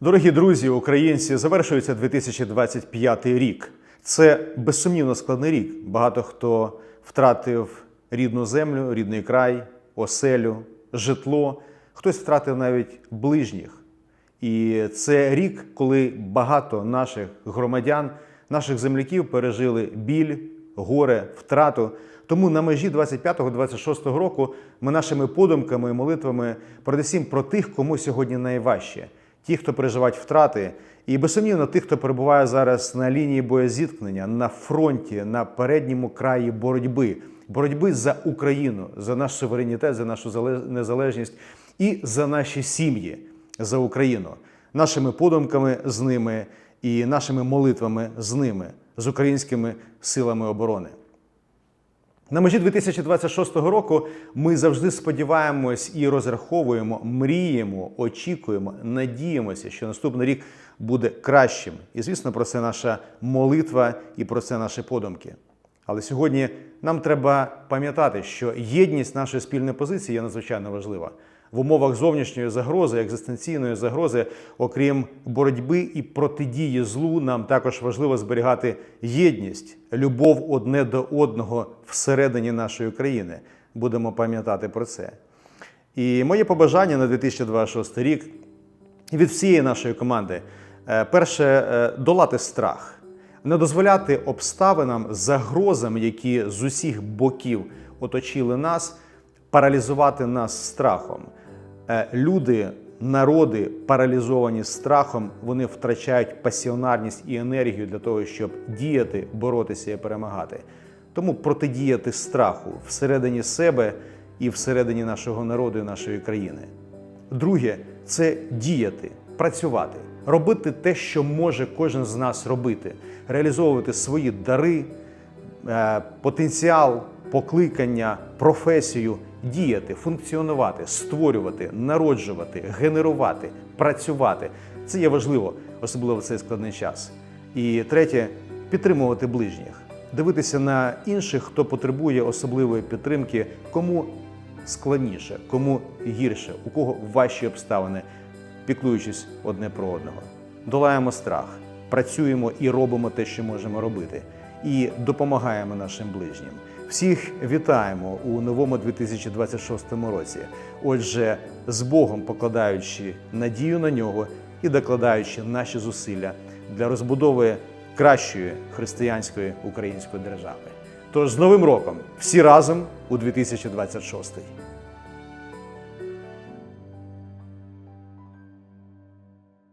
Дорогі друзі, українці, завершується 2025 рік. Це безсумнівно складний рік. Багато хто втратив рідну землю, рідний край, оселю, житло. Хтось втратив навіть ближніх. І це рік, коли багато наших громадян, наших земляків пережили біль, горе, втрату. Тому на межі 25-26 року ми нашими подумками і молитвами передусім про тих, кому сьогодні найважче. Ті, хто переживають втрати, і безсумнівно тих, хто перебуває зараз на лінії боєзіткнення, на фронті, на передньому краї боротьби, боротьби за Україну, за наш суверенітет, за нашу незалежність і за наші сім'ї, за Україну, нашими подумками з ними і нашими молитвами з ними, з українськими силами оборони. На межі 2026 року ми завжди сподіваємось і розраховуємо, мріємо, очікуємо, надіємося, що наступний рік буде кращим. І звісно, про це наша молитва і про це наші подумки. Але сьогодні нам треба пам'ятати, що єдність нашої спільної позиції є надзвичайно важлива. В умовах зовнішньої загрози, екзистенційної загрози, окрім боротьби і протидії злу, нам також важливо зберігати єдність, любов одне до одного всередині нашої країни. Будемо пам'ятати про це. І моє побажання на 2026 рік від всієї нашої команди: е, перше, е, долати страх, не дозволяти обставинам, загрозам, які з усіх боків оточили нас, паралізувати нас страхом. Е, Люди, народи, паралізовані страхом, вони втрачають пасіонарність і енергію для того, щоб діяти, боротися і перемагати. Тому протидіяти страху всередині себе і всередині нашого народу і нашої країни. Друге це діяти, працювати, робити те, що може кожен з нас робити, реалізовувати свої дари, е, потенціал, покликання, професію, діяти, функціонувати, створювати, народжувати, генерувати, працювати. Це є важливо, особливо в цей складний час. І третє підтримувати ближніх, дивитися на інших, хто потребує особливої підтримки, кому складніше, кому гірше, у кого важчі обставини, піклуючись одне про одного. Долаємо страх, працюємо і робимо те, що можемо робити, і допомагаємо нашим ближнім. Всіх вітаємо у новому 2026 році. Отже, з Богом покладаючи надію на нього і докладаючи наші зусилля для розбудови кращої християнської української держави. Тож з Новим роком всі разом у 2026.